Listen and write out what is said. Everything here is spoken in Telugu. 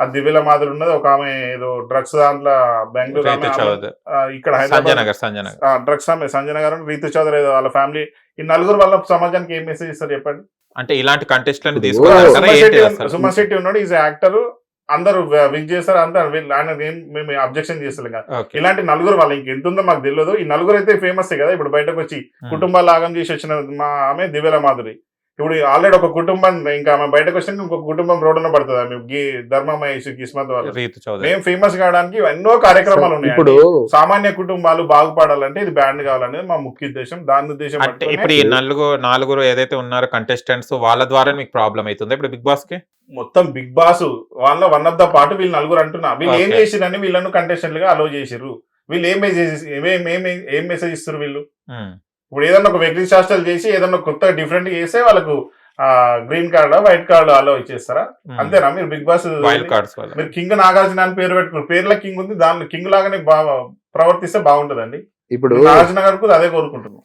ఆ దివ్యల మాదిరి ఉన్నది. ఒక ఆమె ఏదో డ్రగ్స్ దాంట్లో బెంగళూరు ఇక్కడ నగర్ నగర్. డ్రగ్స్ ఆమె సంజయ్ గారు రీతు చౌదరి ఏదో వాళ్ళ ఫ్యామిలీ ఈ నలుగురు వాళ్ళ సమాజానికి ఏం మెసేజ్ ఇస్తారు చెప్పండి? అంటే ఇలాంటి తీసుకోవాలంటారా సుమన్ శెట్టి ఉన్నాడు ఈజ్ యాక్టర్ అందరూ విగ్ చేస్తారు అందరూ ఆయన ఏం మేము అబ్జెక్షన్ చేస్తలేం కదా. ఇలాంటి నలుగురు వాళ్ళు ఇంకెంతుందో మాకు తెలియదు. ఈ నలుగురు అయితే ఫేమస్ కదా ఇప్పుడు బయటకు వచ్చి కుటుంబాలు ఆగం చేసి వచ్చిన మా ఆమె దివ్యల మాధురి. ఇప్పుడు ఆల్రెడీ ఒక కుటుంబం ఇంకా ఆమె బయటకు వచ్చినాక ఇంకొక కుటుంబం రోడ్డున పడుతుంది? ఆమె గీ ధర్మమహేష్ కిస్మత్ వాళ్ళు. రీతు చౌదరి. మేము ఫేమస్ కావడానికి ఎన్నో కార్యక్రమాలు ఉన్నాయి ఇప్పుడు సామాన్య కుటుంబాలు బాగుపడాలంటే ఇది బ్యాండ్ కావాలనేది మా ముఖ్య ఉద్దేశం. దాని ఉద్దేశం ఇప్పుడు ఈ నలుగురు నాలుగురు ఏదైతే ఉన్నారో కంటెస్టెంట్స్ వాళ్ళ ద్వారా మీకు ప్రాబ్లం అవుతుంది. ఇప్పుడు బిగ్ బాస్కి మొత్తం బిగ్ బాస్ వాళ్ళ వన్ ఆఫ్ ద పార్ట్ వీళ్ళు నలుగురు అంటున్నా. వీళ్ళు ఏం. చేసిరని వీళ్ళను కంటెస్టెంట్గా అలో చేసిర్రు. వీళ్ళు ఏం మెసేజ్ ఏం ఏం ఏం మెసేజ్ ఇస్తారు వీళ్ళు. ఇప్పుడు ఏదన్నా ఒక వెగ్రీ శాస్త్రాలు చేసి ఏదన్నా కొత్త డిఫరెంట్ చేస్తే వాళ్ళకు ఆ గ్రీన్ కార్డ్ వైట్ కార్డ్ అలో ఇచ్చేస్తారా? ఉమ్. అంతేనా? మీరు బిగ్ బాస్ వైల్డ్ కార్డ్స్ వల్ల. మీరు కింగ్ నాగార్జున అని పేరు పెట్టుకున్నారు పేర్ల కింగ్ ఉంది దానిలో కింగ్ లాగానే బాగా ప్రవర్తిస్తే బాగుంటదండి. ఇప్పుడు నాగార్జున కూడా అదే కోరుకుంటున్నాం